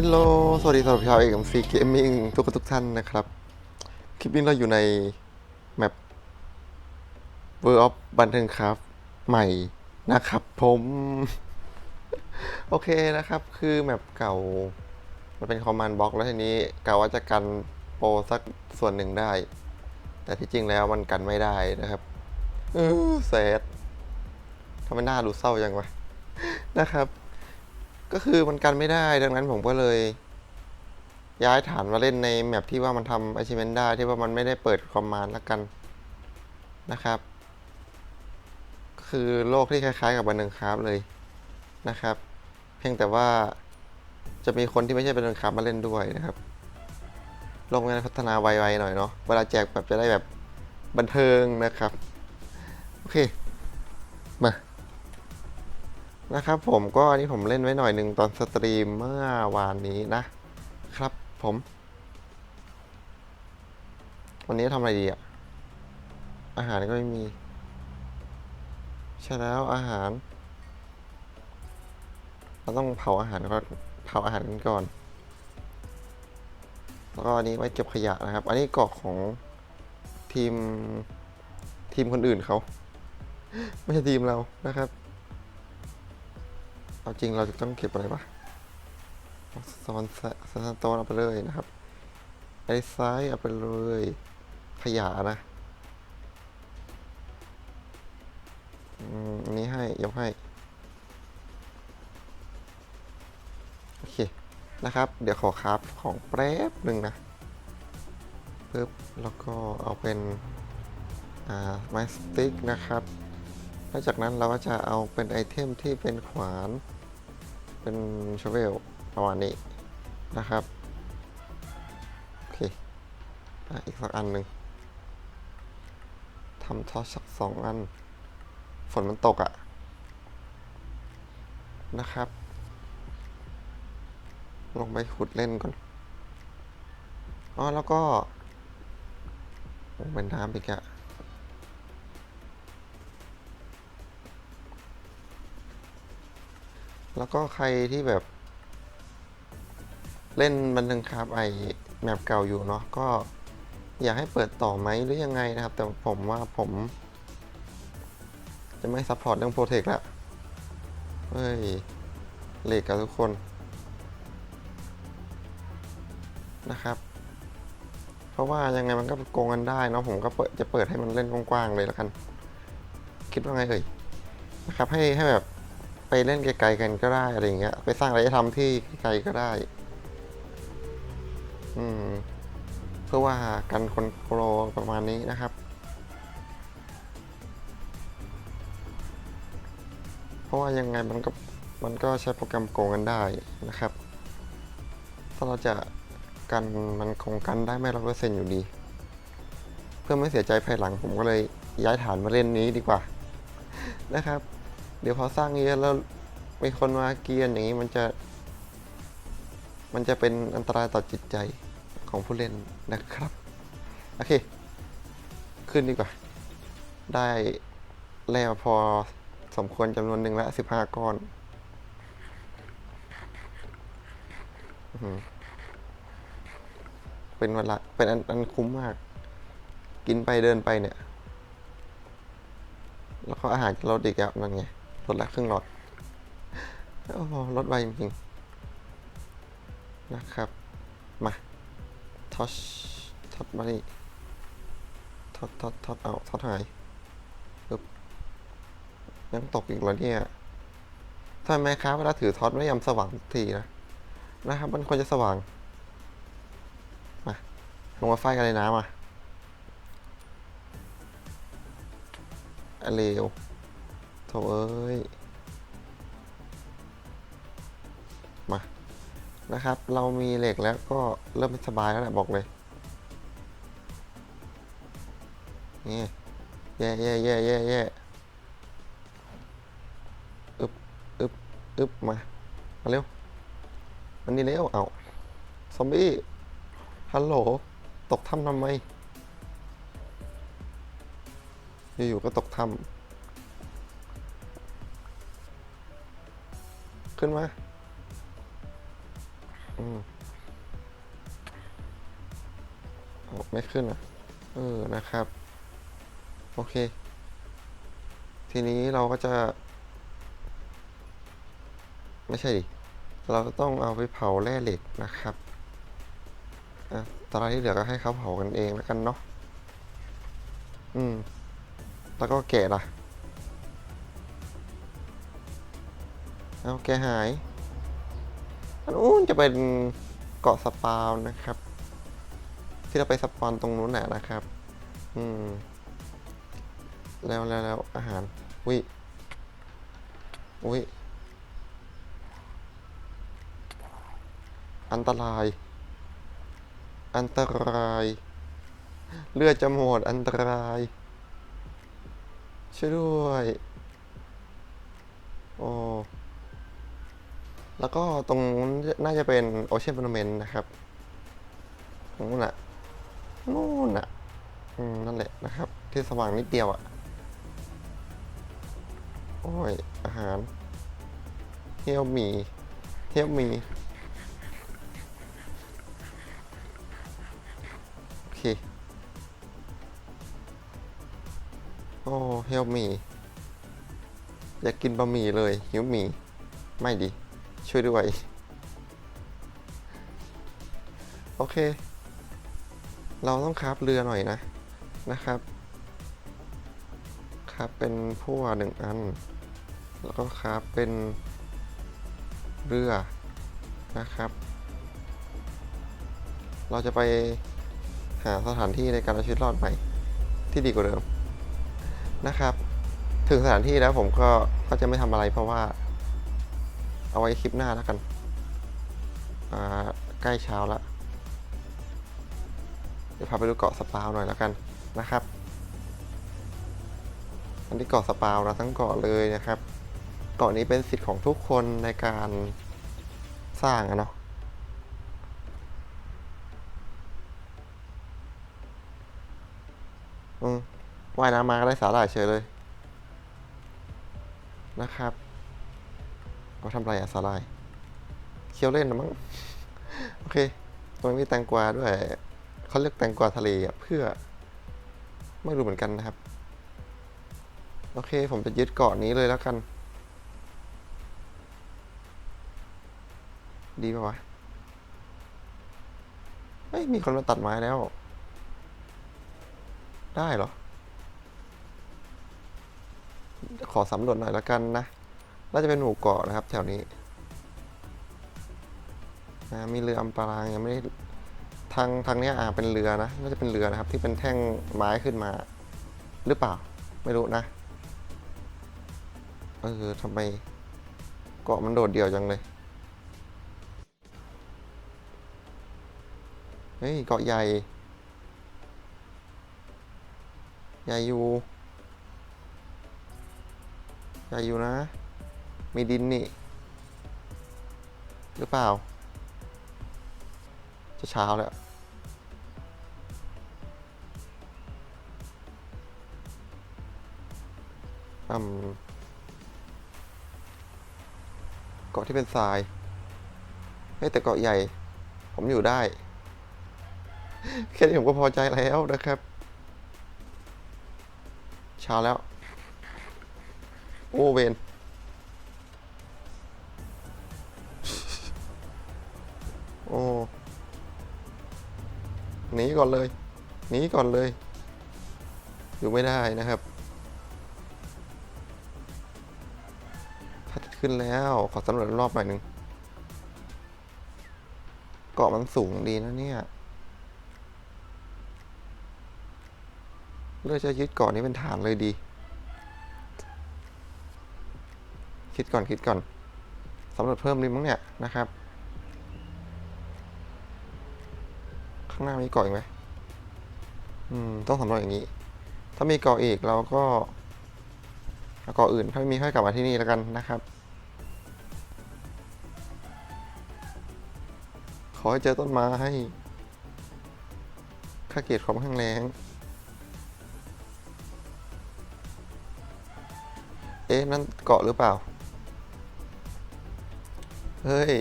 ฮลโหล สวัสดีสำหรับชาวเอกซีเกมมิ่งทุกคนทุกท่านนะครับ คลิปนี้เราอยู่ใน แมป World of บันเทิงครับ ใหม่นะครับผม โอเคนะครับ คือแมปเก่า มันเป็นคอมมานด์บล็อกแล้วทีนี้กะว่าจะกันโปรสักส่วนหนึ่งได้ แต่ที่จริงแล้วมันกันไม่ได้นะครับ เออแซดทำไมหน้าดูเศร้าจังวะนะครับ ก็คือมันกันไม่ได้ ดังนั้นผมก็เลย ย้ายฐานมาเล่นในแมปที่ว่ามันทำ achievement ได้ที่ว่ามันไม่ได้เปิดคอมมานด์ละกันนะครับ คือโลกที่คล้ายๆกับบันเทิงคราฟเลยนะครับ เพียงแต่ว่าจะมีคนที่ไม่ใช่บันเทิงคราฟมาเล่นด้วยนะครับโลกมันพัฒนาไวๆหน่อยเนาะเวลาแจกแบบจะได้แบบบันเทิงนะครับ โอเค มา นะครับผมก็อันนี้ผมเล่นไว้หน่อยหนึ่งตอนสตรีมเมื่อวานนี้นะ ครับผม วันนี้ทำอะไรดีอะอาหารก็ไม่มี ใช่แล้วอาหาร เราต้องเผาอาหารก็เผาอาหารกันก่อน แล้วก็อันนี้ไว้เก็บขยะนะครับ อันนี้เกาะของทีมทีมคนอื่นเขา ไม่ใช่ทีมเรานะครับ เอาจริงเราจะต้องเก็บอะไรปะซอนซอนโตนเอาไปเลยนะครับไอ้ซ้ายเอาไปเลยขยะนะอืมอันนี้ให้ ยกให้ โอเค นะครับ เดี๋ยวขอคราฟของแป๊บหนึ่งนะปึ๊บ แล้วก็เอาเป็นอ่าไม้สติ๊กนะครับหลังจากนั้นเราก็จะเอาเป็นไอเทมที่เป็นขวาน เป็นชเวลประมาณนี้นะครับ โอเคอีกสักอันหนึ่งทำทอสสักสองอัน ฝนมันตกอะ่ะ นะครับ ลงไปขุดเล่นก่อน อ๋อ แล้วก็โอ้เป็นน้ำอีกอะ แล้วก็ใครที่แบบ เล่นบันเทิงคราฟไอแมปเก่าอยู่เนาะก็อยากให้เปิดต่อไหมหรือยังไงนะครับ แต่ผมว่าผม จะไม่ซัพพอร์ตเรื่องโปรเทคละเฮ้ยเหลกกับทุกคนนะครับ เพราะว่ายังไงมันก็โกงกันได้เนาะผมก็เปิดจะเปิดให้มันเล่นกว้างๆเลยแล้วกัน คิดว่าไงเอ่ยนะครับให้ให้แบบ ไปเล่นไกลๆกันก็ได้อะไรเงี้ย ไปสร้างอะไรทำที่ไกลๆก็ได้ อืม เพื่อว่ากันคนโกรประมาณนี้นะครับ เพราะว่ายังไงมันก็มันก็ใช้โปรแกรมโกงกันได้นะครับ ถ้าเราจะกันมันคงกันได้ไม่ร้อยเปอร์เซ็นต์อยู่ดี เพื่อไม่เสียใจภายหลังผมก็เลยย้ายฐานมาเล่นนี้ดีกว่านะครับ ดี๋ยวพอสร้างเยอะแล้วมีคนมาเกียนอย่างนี้มันจะ มันจะเป็นอันตรายต่อจิตใจของผู้เล่นนะครับ โอเค ขึ้นดีกว่า ได้แล้วพอสมควรจำนวนหนึ่งละสิบห้าก้อน เป็นเวลาเป็นอันอันคุ้มมาก กินไปเดินไปเนี่ย แล้วก็อาหารจะลดอีกแล้วนั่นไง ลดละครึ่งหลอดโอ้โหลดไวจริงๆ นะครับ มาทอชทอดมานี่ทอดทอดทอดเอาทอดหายปึ๊บยังตกอีกแล้วเนี่ยทำไมครับเวลาถือทอดไม่ยอมสว่างทีนะ นะครับ มันควรจะสว่าง มา ลงมาไฟกันเลยนะมาเร็ว โถเอ้ย มา นะครับ เรามีเหล็กแล้วก็เริ่มไม่สบายแล้วแหละบอกเลย นี่แย่แย่แย่แย่แย่อึบอึบอึบมา มาเร็วมันนี่เร็ว เอาซอมบี้ ฮัลโหล ตกถ้ำทำไม อยู่ๆก็ตกถ้ำ ขึ้นมา อืมไม่ขึ้นอะเออ นะครับ โอเค ทีนี้เราก็จะ ไม่ใช่ดิ เราต้องเอาไปเผาแร่เหล็กนะครับอะตอนที่เหลือก็ให้เขาเผากันเองแล้วกันเนาะ อืม แล้วก็แกะล่ะ เอาแกหายอันนู้นจะเป็นเกาะสปาวนะครับ ที่เราไปสปอนตรงนู้นแหละนะครับ อืม แล้วแล้วแล้วอาหารอุ้ยอุ้ยอันตราย อันตราย เลือดจะหมดอันตราย ช่วยด้วย โอ้ แล้วก็ตรงนู้นน่าจะเป็นโอเชียน o อนเมนนะครับนู้นอะนู่นอะอนั่นแหละนะครับ ที่สว่างนิดเดียวอะโอ้ย อาหารเฮียวมีเฮียวมีโอเคโอ้เฮลมีอยากกินบะหมี่เลยหิวหมี่ไม่ดี ช่วยด้วย โอเค เราต้องคราฟเรือหน่อยนะนะครับคราฟเป็นพั่วหนึ่งอัน แล้วก็คราฟเป็นเรือนะครับ เราจะไปหาสถานที่ในการเอาชีวิตรอดใหม่ที่ดีกว่าเดิมนะครับ ถึงสถานที่แล้วผมก็ก็จะไม่ทำอะไรเพราะว่า เอาไว้คลิปหน้าแล้วกันใกล้เช้าแล้วเดี๋ยวพาไปดูเกาะสปาวหน่อยแล้วกันนะครับ อันนี้เกาะสปาวนะทั้งเกาะเลยนะครับ เกาะนี้เป็นสิทธิ์ของทุกคนในการสร้างอะเนาะว่ายน้ำมาก็ได้สาหร่ายเฉยเลยนะครับ เอาทำไรอะสาหร่ายเคี้ยวเล่นนะมั้ง โอเค ตรงนี้มีแตงกวาด้วย เขาเรียกแตงกวาทะเลเพื่อ ไม่รู้เหมือนกันนะครับ โอเค ผมจะยึดเกาะนี้เลยแล้วกัน ดีป่าวะเฮ้ย มีคนมาตัดไม้แล้ว ได้เหรอ ขอสำรวจหน่อยแล้วกันนะ น่าจะเป็นหมู่เกาะนะครับ แถวนี้อ่ามีเรืออัมปารางยังไม่ได้ทางทางนี้อ่าเป็นเรือนะน่าจะเป็นเรือนะครับ ที่เป็นแท่งไม้ขึ้นมา หรือเปล่า ไม่รู้นะเออทำไมเกาะมันโดดเดี่ยวจังเลยเฮ้ยเกาะใหญ่ ใหญ่อยู่ ใหญ่อยู่นะ มีดินนี่ หรือเปล่า จะเช้าแล้ว อืมเกาะที่เป็นทรายเฮ้แต่เกาะใหญ่ ผมอยู่ได้ แค่นี้ผมก็พอใจแล้วนะครับเช้าแล้ว โอ้เวน โอ้หนีก่อนเลยหนีก่อนเลย อยู่ไม่ได้นะครับพระอาขึ้นแล้ว ขอสำรวจรอบหน่อยหนึ่งเกาะมันสูงดีนะเนี่ยเลือกจะยึดเกาะนี้เป็นฐานเลยดี คิดก่อนคิดก่อนสำรวจเพิ่มดีมั้งเนี่ยนะครับ ข้างหน้ามีเกาะอีกไหมอืม ต้องสำรวจอย่างนี้ ถ้ามีเกาะอีกเราก็เกาะอื่น ถ้าไม่มีค่อยกลับมาที่นี่แล้วกันนะครับ ขอให้เจอต้นไม้ให้ข้าเกียดความข้างแรงเอ๊ะ นั่นเกาะหรือเปล่า เฮ้ย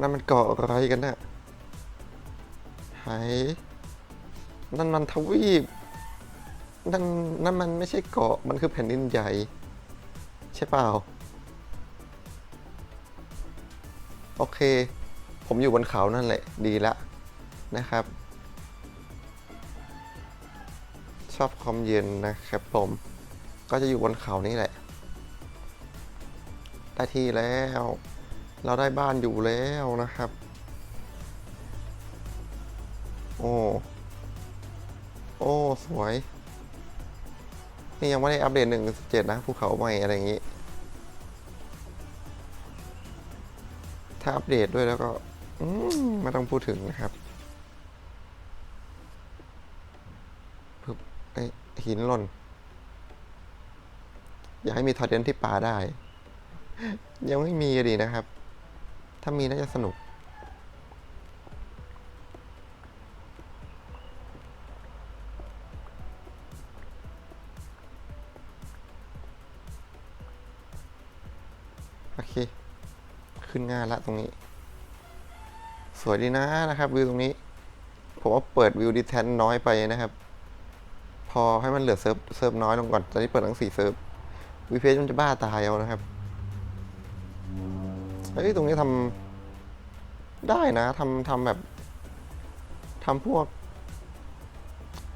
นั่นมันเกาะอะไรกันน่ะไหนั่นมันทวีป นั่นนั่นมันไม่ใช่เกาะ มันคือแผ่นดินใหญ่ ใช่เปล่า โอเค ผมอยู่บนเขานั่นแหละ ดีละนะครับ ชอบความเย็นนะครับผม ก็จะอยู่บนเขานี่แหละได้ที่แล้ว เราได้บ้านอยู่แล้วนะครับ โอ้ โอ้ สวย นี่ยังไม่ได้อัปเดตหนึ่งเจ็ดนะภูเขาใหม่อะไรอย่างนี้ ถ้าอัปเดตด้วยแล้วก็มไม่ต้องพูดถึงนะครับปึ๊บไอหินหล่น อยากให้มีทอร์เดนที่ปลาได้ ยังไม่มีดีนะครับ ถ้ามีน่าจะสนุก โอเค ขึ้นง่ายละตรงนี้ สวยดีนะนะครับ วิวตรงนี้ ผมว่าเปิดวิวดิแทนน้อยไปนะครับ พอให้มันเหลือเซิร์ฟเซิร์ฟน้อยลงก่อนตอนนี้เปิดทั้งสี่เซิร์ฟวีเพจมันจะบ้าตายเอานะครับ เฮ้ยตรงนี้ทำได้นะทำทำแบบทำพวก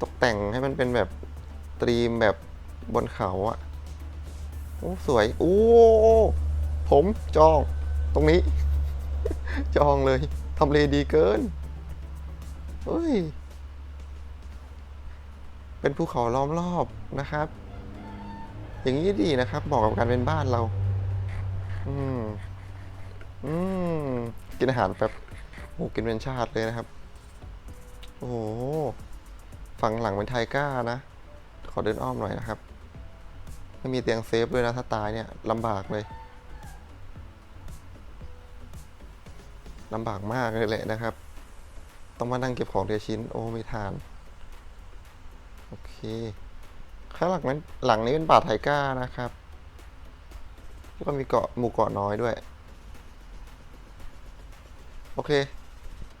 ตกแต่งให้มันเป็นแบบตรีมแบบบนเขาอะโอ้สวยโอ้ผมจอง ตรงนี้ จองเลยทำเลดีเกินเฮ้ย เป็นภูเขาล้อมรอบนะครับ อย่างนี้ดีนะครับเหมาะกับการเป็นบ้านเรา อืม อืมกินอาหารแบบโอ้กินเป็นชาติเลยนะครับ โอ้โหฝั่งหลังเป็นไทก้านะ ขอเดินอ้อมหน่อยนะครับไม่มีเตียงเซฟด้วยนะถ้าตายเนี่ยลำบากเลยลำบากมากเลยแหละนะครับ ต้องมานั่งเก็บของเทียชิ้น โอ้ไม่ทาน โอเค ข้างหลังนั้นหลังนี้เป็นป่าไทก้านะครับแล้วก็มีเกาะหมู่เกาะน้อยด้วย โอเค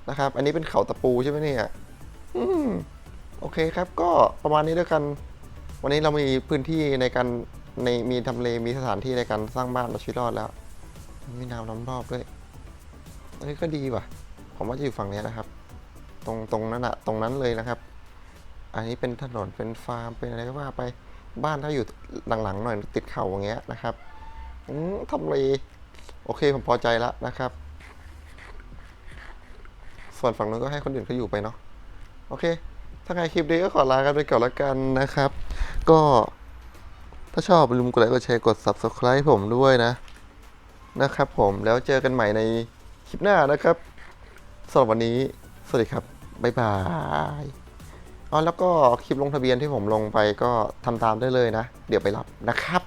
นะครับ อันนี้เป็นเขาตะปูใช่ไหมเนี่ยอืมโอเคครับก็ประมาณนี้แล้วกัน วันนี้เรามีพื้นที่ในการในมีทำเลมีสถานที่ในการสร้างบ้านเราชีวิตรอดแล้ว มีน้ำล้อมรอบด้วยอันนี้ก็ดีว่ะ ผมว่าจะอยู่ฝั่งนี้นะครับ ตรงตรงนั้นอะตรงนั้นเลยนะครับ อันนี้เป็นถนนเป็นฟาร์มเป็นอะไรก็ว่าไปบ้านถ้าอยู่หลังๆหน่อยติดเขาอย่างเงี้ยนะครับอืมทำเลโอเคผมพอใจแล้วนะครับ ส่วนฝั่งนู้นก็ให้คนอื่นเขาอยู่ไปเนาะโอเค ถ้าใครคลิปนี้ก็ขอลากันไปก่อนละกันนะครับ ก็ถ้าชอบอย่าลืมกดไลค์กดแชร์กด subscribe ผมด้วยนะ นะครับผมแล้วเจอกันใหม่ในคลิปหน้านะครับสำหรับวันนี้ สวัสดีครับ บ๊ายบายอ๋อแล้วก็คลิปลงทะเบียนที่ผมลงไปก็ทำตามได้เลยนะ เดี๋ยวไปรับนะครับ